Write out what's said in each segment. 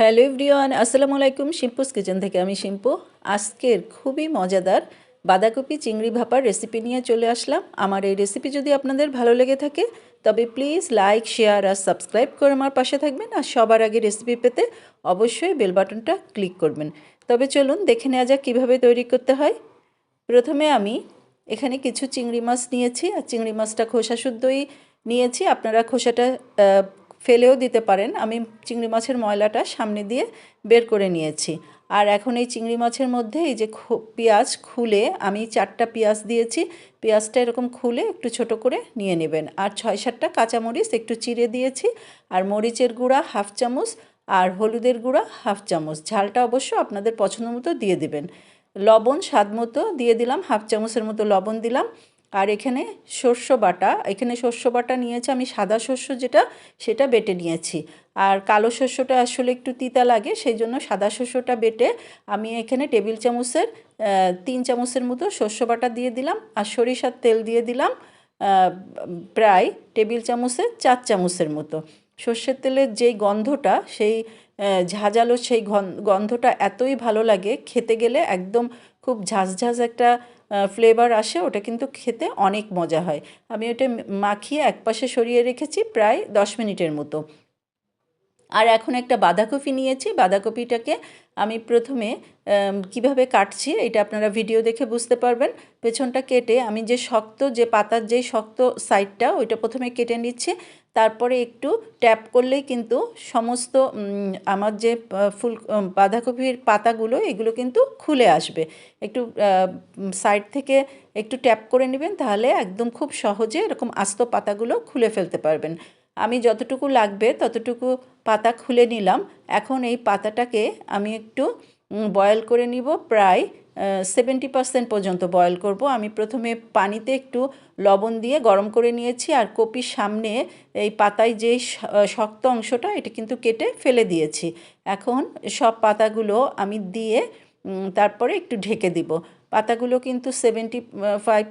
Hello everyone, আসসালামু আলাইকুম। শিম্পুস kitchen থেকে আমি শিম্পু। আজকের খুবই মজাদার বাঁধাকপি চিংড়ি ভাপার রেসিপি নিয়ে চলে আসলাম। আমার এই রেসিপি যদি আপনাদের ভালো লেগে থাকে, তবে প্লিজ লাইক শেয়ার আর সাবস্ক্রাইব করে আমার পাশে থাকবেন আর সবার আগে রেসিপি পেতে অবশ্যই বেল বাটনটা ক্লিক করবেন। তবে চলুন দেখে নেওয়া যাক কীভাবে তৈরি করতে হয়। প্রথমে আমি এখানে কিছু চিংড়ি মাছ নিয়েছি। আর চিংড়ি মাছটা খোসা শুদ্ধই নিয়েছি। আপনারা খোসাটা ফেলেও দিতে পারেন। আমি চিংড়ি মাছের ময়লাটা সামনে দিয়ে বের করে নিয়েছি। আর এখন এই চিংড়ি মাছের মধ্যে এই যে পেঁয়াজ খুলে আমি চারটা পেঁয়াজ দিয়েছি। পেঁয়াজটা এরকম খুলে একটু ছোট করে নিয়ে নেবেন। আর ছয় সাতটা কাঁচামরিচ একটু চিড়ে দিয়েছি। আর মরিচের গুঁড়া হাফ চামচ আর হলুদের গুঁড়া হাফ চামচ। ঝালটা অবশ্য আপনাদের পছন্দ মতো দিয়ে দেবেন। লবণ স্বাদ মতো দিয়ে দিলাম, হাফ চামচের মতো লবণ দিলাম। আর এখানে শস্য বাটা, এখানে শস্য বাটা নিয়েছি আমি সাদা শস্য যেটা, সেটা বেটে নিয়েছি। আর কালো শস্যটা আসলে একটু তিতা লাগে সেই জন্য সাদা শস্যটা বেটে আমি এখানে টেবিল চামচের তিন চামচের মতো শস্য বাটা দিয়ে দিলাম আর সরিষার তেল দিয়ে দিলাম প্রায় টেবিল চামচের চার চামচের মতো। সর্ষের তেলের যেই গন্ধটা, সেই ঝাঁঝালো সেই গন্ধটা এতই ভালো লাগে, খেতে গেলে একদম খুব ঝাঁঝঝাঁঝ একটা ফ্লেভার আসে, ওটা কিন্তু খেতে অনেক মজা হয়। আমি ওটা মাখিয়ে একপাশে সরিয়ে রেখেছি প্রায় দশ মিনিটের মতো। আর এখন একটা বাঁধাকপি নিয়েছি। বাঁধাকপিটাকে আমি প্রথমে কীভাবে কাটছি এটা আপনারা ভিডিও দেখে বুঝতে পারবেন। পেছনটা কেটে আমি যে শক্ত, যে পাতার যে শক্ত সাইডটা ওইটা প্রথমে কেটে নিচ্ছি। তারপরে একটু ট্যাপ করলেই কিন্তু সমস্ত আমার যে ফুল বাঁধাকপির পাতাগুলো, এগুলো কিন্তু খুলে আসবে। একটু সাইড থেকে একটু ট্যাপ করে নেবেন, তাহলে একদম খুব সহজে এরকম আস্ত পাতাগুলো খুলে ফেলতে পারবেন। আমি যতটুকু লাগবে ততটুকু পাতা খুলে নিলাম। এখন এই পাতাটাকে আমি একটু বয়েল করে নিব। প্রায় সেভেন্টি পার্সেন্ট পর্যন্ত বয়েল করব। আমি প্রথমে পানিতে একটু লবণ দিয়ে গরম করে নিয়েছি আর কপির সামনে এই পাতায় যে শক্ত অংশটা, এটা কিন্তু কেটে ফেলে দিয়েছি। এখন সব পাতাগুলো আমি দিয়ে তারপরে একটু ঢেকে দিব। পাতাগুলো কিন্তু সেভেন্টি ফাইভ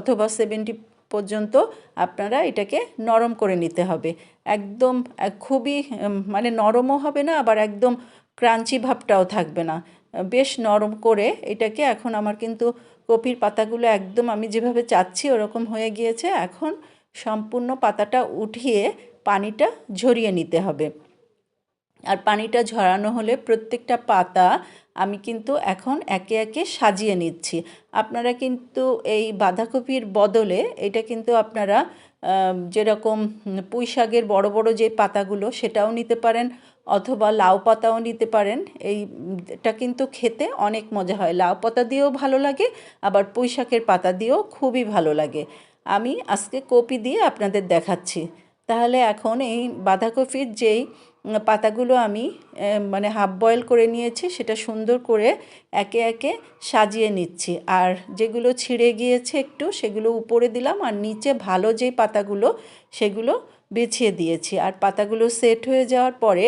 অথবা সেভেন্টি পর্যন্ত আপনারা এটাকে নরম করে নিতে হবে। একদম খুবই মানে নরমও হবে না, আবার একদম ক্রাঞ্চি ভাবটাও থাকবে না। বেশ নরম করে এটাকে এখন আমার কিন্তু কপির পাতাগুলো একদম আমি যেভাবে চাচ্ছি ওরকম হয়ে গিয়েছে। এখন সম্পূর্ণ পাতাটা উঠিয়ে পানিটা ঝরিয়ে নিতে হবে। আর পানিটা ঝরানো হলে প্রত্যেকটা পাতা আমি কিন্তু এখন একে একে সাজিয়ে নিচ্ছি। আপনারা কিন্তু এই বাঁধাকপির বদলে এটা কিন্তু আপনারা যেরকম পুঁই শাকের বড় বড় যে পাতাগুলো সেটাও নিতে পারেন অথবা লাউ পাতাও নিতে পারেন। এইটা কিন্তু খেতে অনেক মজা হয়। লাউ পাতা দিয়েও ভালো লাগে, আবার পুঁই শাকের পাতা দিয়েও খুবই ভালো লাগে। আমি আজকে কপি দিয়ে আপনাদের দেখাচ্ছি। তাহলে এখন এই বাঁধাকপির যেই পাতাগুলো আমি মানে হাফ বয়েল করে নিয়েছি, সেটা সুন্দর করে একে একে সাজিয়ে নিচ্ছি। আর যেগুলো ছিঁড়ে গিয়েছে একটু, সেগুলো উপরে দিলাম, আর নিচে ভালো যেই পাতাগুলো, সেগুলো বেছিয়ে দিয়েছি। আর পাতাগুলো সেট হয়ে যাওয়ার পরে,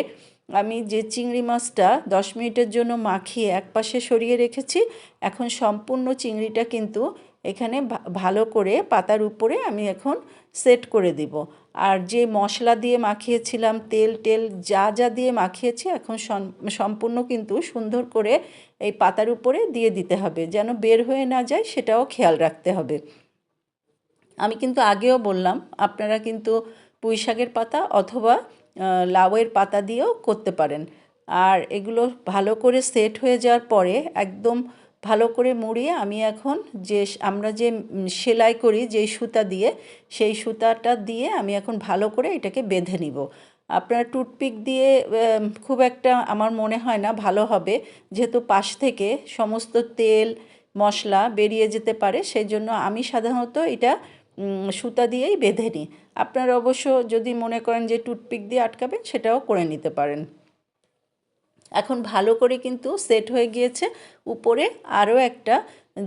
আমি যে চিংড়ি মাছটা দশ মিনিটের জন্য মাখিয়ে একপাশে সরিয়ে রেখেছি, এখন সম্পূর্ণ চিংড়িটা কিন্তু এখানে ভালো করে পাতার উপরে আমি এখন সেট করে দিব। আর যে মশলা দিয়ে মাখিয়েছিলাম, তেল, টেল যা যা দিয়ে মাখিয়েছি, এখন সম্পূর্ণ কিন্তু সুন্দর করে এই পাতার উপরে দিয়ে দিতে হবে, যেন বের হয়ে না যায়, সেটাও খেয়াল রাখতে হবে। আমি কিন্তু আগেও বললাম, আপনারা কিন্তু পুঁই শাকের পাতা অথবা লাউয়ের পাতা দিয়েও করতে পারেন। আর এগুলো ভালো করে সেট হয়ে যাওয়ার পরে একদম ভালো করে মুড়িয়ে আমি এখন যে আমরা যে সেলাই করি যেই সুতা দিয়ে, সেই সুতাটা দিয়ে আমি এখন ভালো করে এটাকে বেঁধে নিব। আপনার টুথপিক দিয়ে খুব একটা আমার মনে হয় না ভালো হবে। যেহেতু পাশ থেকে সমস্ত তেল, মশলা বেরিয়ে যেতে পারে সেই জন্য আমি সাধারণত এটা সুতা দিয়েই বেঁধে নিই। আপনারা অবশ্য যদি মনে করেন যে টুথপিক দিয়ে আটকাবেন, সেটাও করে নিতে পারেন। এখন ভালো করে কিন্তু সেট হয়ে গিয়েছে। উপরে আরও একটা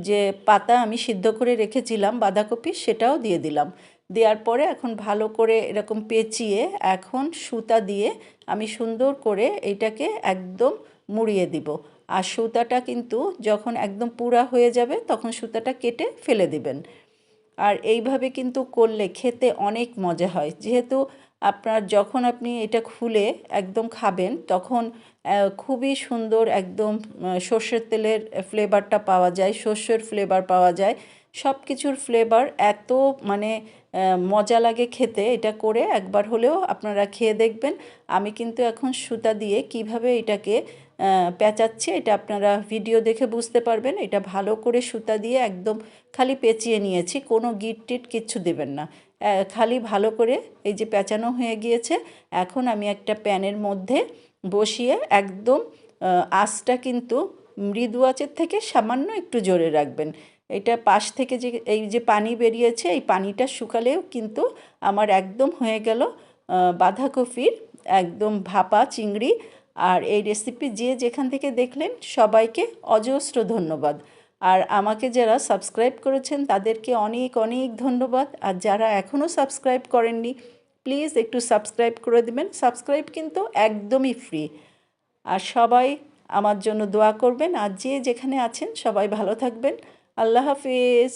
যে পাতা আমি সিদ্ধ করে রেখেছিলাম, বাঁধাকপি, সেটাও দিয়ে দিলাম। দেওয়ার পরে এখন ভালো করে এরকম পেঁচিয়ে এখন সুতা দিয়ে আমি সুন্দর করে এটাকে একদম মুড়িয়ে দিব। আর সুতাটা কিন্তু যখন একদম পুরা হয়ে যাবে, তখন সুতাটা কেটে ফেলে দিবেন। আর এইভাবে কিন্তু করলে খেতে অনেক মজা হয়। যেহেতু আপনার যখন আপনি এটা খুলে একদম খাবেন, তখন খুবই সুন্দর একদম সর্ষের তেলের ফ্লেভারটা পাওয়া যায়, সর্ষের ফ্লেভার পাওয়া যায়। সব কিছুর ফ্লেভার এত মানে মজা লাগে খেতে এটা করে, একবার হলেও আপনারা খেয়ে দেখবেন। আমি কিন্তু এখন সুতা দিয়ে কীভাবে এটাকে পেঁচাচ্ছি এটা আপনারা ভিডিও দেখে বুঝতে পারবেন। এটা ভালো করে সুতা দিয়ে একদম খালি পেঁচিয়ে নিয়েছি, কোনো গিট টিট কিচ্ছু দেবেন না। খালি ভালো করে এই যে পেঁচানো হয়ে গিয়েছে, এখন আমি একটা প্যানের মধ্যে বসিয়ে একদম আঁচটা কিন্তু মৃদু আঁচের থেকে সামান্য একটু জোরে রাখবেন। এটা পাশ থেকে যে এই যে পানি বেরিয়েছে, এই পানিটা শুকালেও কিন্তু আমার একদম হয়ে গেল বাঁধাকপির একদম ভাপা চিংড়ি। আর এই রেসিপি যে যেখান থেকে দেখলেন, সবাইকে অজস্র ধন্যবাদ। আর আমাকে যারা সাবস্ক্রাইব করেছেন তাদেরকে অনেক অনেক ধন্যবাদ। আর যারা এখনও সাবস্ক্রাইব করেননি, প্লিজ একটু সাবস্ক্রাইব করে দেবেন। সাবস্ক্রাইব কিন্তু একদমই ফ্রি আর সবাই আমার জন্য দোয়া করবেন। আর যে যেখানে আছেন, সবাই ভালো থাকবেন। আল্লাহ হাফিজ।